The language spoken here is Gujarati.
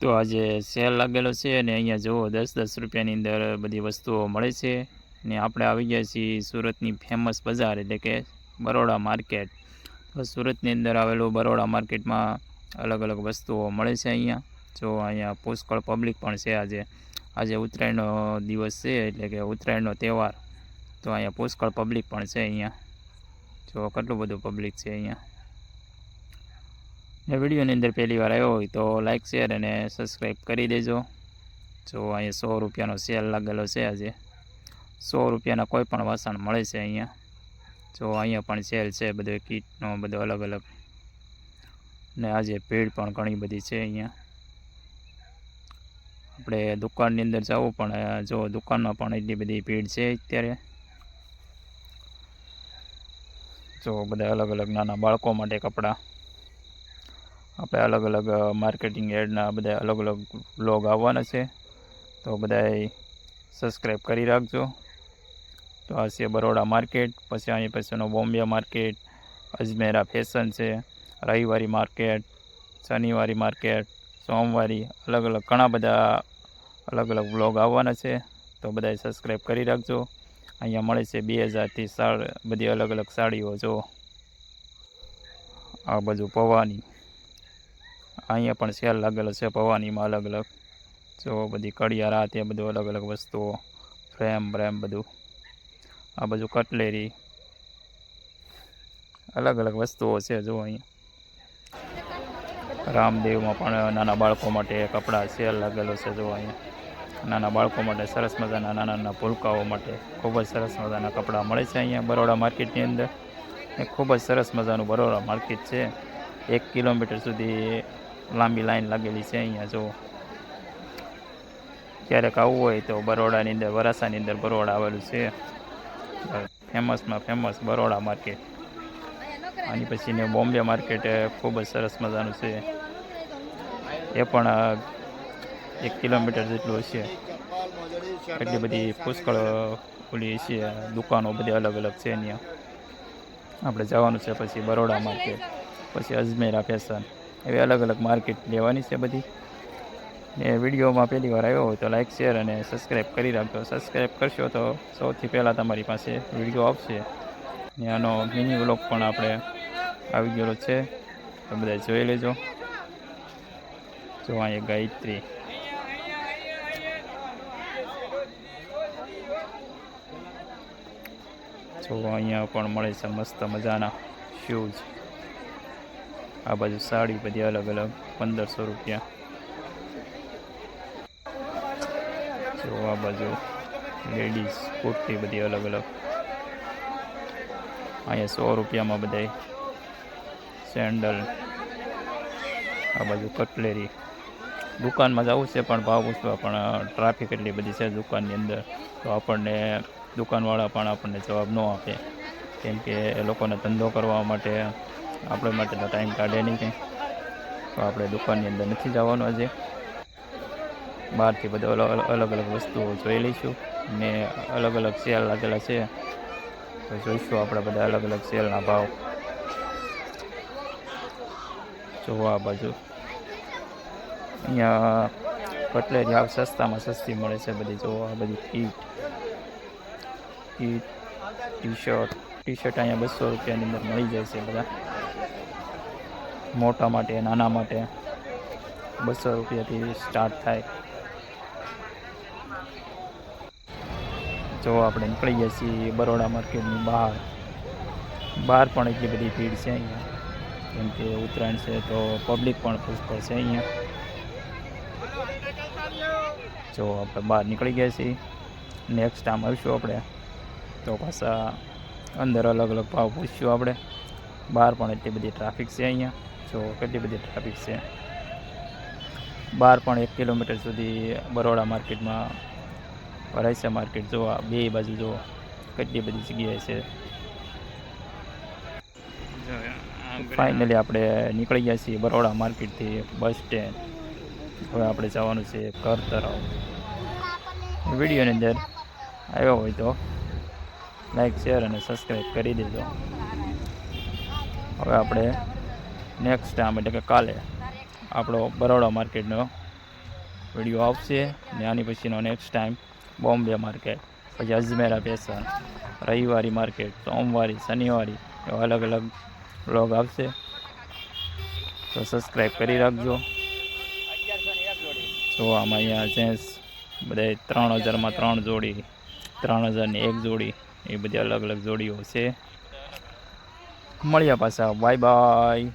તો આજે સેલ લાગેલો છે અને અહીંયા જુઓ દસ દસ રૂપિયાની અંદર બધી વસ્તુઓ મળે છે. ને આપણે આવી ગયા છીએ સુરતની ફેમસ બજાર એટલે કે બરોડા માર્કેટ તો સુરતની અંદર આવેલું બરોડા માર્કેટમાં અલગ અલગ વસ્તુઓ મળે છે અહીંયા. જો અહીંયા પુષ્કળ પબ્લિક પણ છે આજે. આજે ઉત્તરાયણનો દિવસ છે એટલે કે ઉત્તરાયણનો તહેવાર. તો અહીંયા પુષ્કળ પબ્લિક પણ છે અહીંયા. જો કેટલું બધું પબ્લિક છે અહીંયા. વિડીયોની અંદર પહેલી વાર આવ્યો હોય તો લાઇક શેર અને સબસ્ક્રાઈબ કરી દેજો. જો અહીંયા સો રૂપિયાનો સેલ લાગેલો છે આજે. સો રૂપિયાના કોઈ પણ વાસણ મળે છે અહીંયા. જો અહીંયા પણ સેલ છે, બધો કીટનો બધો અલગ અલગ. ને આજે ભીડ પણ ઘણી બધી છે અહીંયા. આપણે દુકાનની અંદર જવું પણ જો દુકાનમાં પણ એટલી બધી ભીડ છે અત્યારે. જો બધા અલગ અલગ નાના બાળકો માટે કપડાં. આપણે અલગ અલગ માર્કેટિંગ એડના બધા અલગ અલગ બ્લોગ આવવાના છે. તો બધાએ સબસ્ક્રાઈબ કરી રાખજો. તો આ છે બરોડા માર્કેટ પછી આની પછીનો બોમ્બે માર્કેટ અજમેરા ફેશન છે, રવિવારી માર્કેટ શનિવારી માર્કેટ સોમવારી, અલગ અલગ ઘણા બધા અલગ અલગ બ્લોગ આવવાના છે. તો બધાએ સબસ્ક્રાઈબ કરી રાખજો. અહીંયા મળે છે બે હજારથી સાડ બધી અલગ અલગ સાડીઓ, જો. આ બાજુ પવાની. અહીંયા પણ સેલ લાગેલો છે, ભવાનીમાં અલગ અલગ જો બધી કડિયારા તે બધું અલગ અલગ વસ્તુઓ, ફ્રેમ, બ્રેમ બધું. આ બાજુ કટલેરી. અલગ અલગ વસ્તુઓ છે જો અહીંયા. રામદેવમાં પણ નાના બાળકો માટે કપડાં સેલ લાગેલો છે જો અહીંયા. નાના બાળકો માટે સરસ મજાના નાના નાના ભૂલકાઓ માટે ખૂબ જ સરસ મજાના કપડાં મળે છે અહીંયા બરોડા માર્કેટની અંદર. એ ખૂબ જ સરસ મજાનું બરોડા માર્કેટ છે. એક કિલોમીટર સુધી લાંબી લાઈન લાગેલી છે અહીંયા જો ક્યારેક આવવું હોય તો બરોડાની અંદર વરાસાની અંદર બરોડા આવેલું છે. ફેમસમાં ફેમસ બરોડા માર્કેટ. આની પછીને બોમ્બે માર્કેટ ખૂબ જ સરસ મજાનું છે. એ પણ એક કિલોમીટર જેટલું હશે. એટલી બધી પુષ્કળ ખુલી છે, દુકાનો બધી અલગ અલગ છે અહીંયા. આપણે જવાનું છે પછી બરોડા માર્કેટ, પછી અજમેરા ફેશન. એવી અલગ અલગ માર્કેટ લેવાની છે બધી. ને વિડીયોમાં પહેલી વાર આવ્યો હોય તો લાઇક શેર અને સબસ્ક્રાઈબ કરી રાખજો. સબસ્ક્રાઈબ કરશો તો સૌથી પહેલાં તમારી પાસે વીડિયો આવશે. ને આનો મિની વ્લોગ પણ આપણે આવી ગયેલો છે. તો બધા જોઈ લેજો. જો અહીંયા ગાયત્રી. જો અહીંયા પણ મળે છે મસ્ત મજાના શૂઝ આ બાજુ સાડી બધી અલગ અલગ, પંદરસો રૂપિયા. જો આ બાજુ લેડીઝ કુર્તી બધી અલગ અલગ. અહીંયા સો રૂપિયામાં બધાય સેન્ડલ આ બાજુ કટલેરી દુકાનમાં જવું છે પણ ભાવ પૂછવા, પણ ટ્રાફિક એટલી બધી છે દુકાનની અંદર. તો આપણને દુકાનવાળા પણ આપણને જવાબ ન આપે. કેમ કે એ લોકોને ધંધો કરવા માટે આપણે માટે તો ટાઈમ કાઢે નહીં કંઈ. તો આપણે દુકાનની અંદર નથી જવાનું આજે. બહારથી બધા અલગ અલગ અલગ વસ્તુઓ જોઈ લઈશું. ને અલગ અલગ સેલ લાગેલા છે. તો જોઈશું આપણે બધા અલગ અલગ સેલના ભાવ. જોવા આ બાજુ. અહીંયા કટલેરી હાવ સસ્તામાં સસ્તી મળે છે બધી જોવા આ બધી kit. Kit T shirt T shirt અહીંયા બસો રૂપિયાની અંદર મળી જાય છે બધા. મોટા માટે, નાના માટે બસો રૂપિયાથી સ્ટાર્ટ થાય. જો આપણે નીકળી ગયા છીએ બરોડા માર્કેટની બહાર બહાર પણ એટલી બધી ભીડ છે અહીંયા. કેમ કે ઉત્તરાયણ છે તો પબ્લિક પણ પુષ્કળ છે અહીંયા. જો આપણે બહાર નીકળી ગયા છીએ નેક્સ્ટ ટાઈમ આવીશું આપણે. તો પાછા અંદર અલગ અલગ ભાવ પૂછશું આપણે. બહાર પણ એટલી બધી ટ્રાફિક છે અહીંયા. જો કેટલી બધી ટ્રાફિક છે? બહાર પણ એક કિલોમીટર સુધી બરોડા માર્કેટમાં વરાઇસા માર્કેટ જોવા બે બાજુ જો કેટલી બધી જગ્યાએ છે. ફાઇનલી આપણે નીકળી ગયા છીએ બરોડા માર્કેટથી બસ સ્ટેન્ડ હવે આપણે જવાનું છે ઘર તરફ. વિડીયોની અંદર આવ્યો હોય તો લાઈક શેર અને સબસ્ક્રાઈબ કરી દેજો. હવે આપણે નેક્સ્ટ ટાઈમ એટલે કે કાલે આપણો બરોડા માર્કેટનો વીડિયો આવશે ને આની પછીનો નેક્સ્ટ ટાઈમ બોમ્બે માર્કેટ. પછી અજમેરા ફેશન રવિવારી માર્કેટ, સોમવારી, શનિવારી એવા અલગ અલગ બ્લોગ આવશે. તો સબસ્ક્રાઈબ કરી રાખજો. તો આમાં અહીંયા જેન્ટ્સ બધા ત્રણ હજારમાં ત્રણ જોડી, ત્રણ હજારની એક જોડી, એ બધી અલગ અલગ જોડીઓ છે. મળ્યા પાછા. Bye bye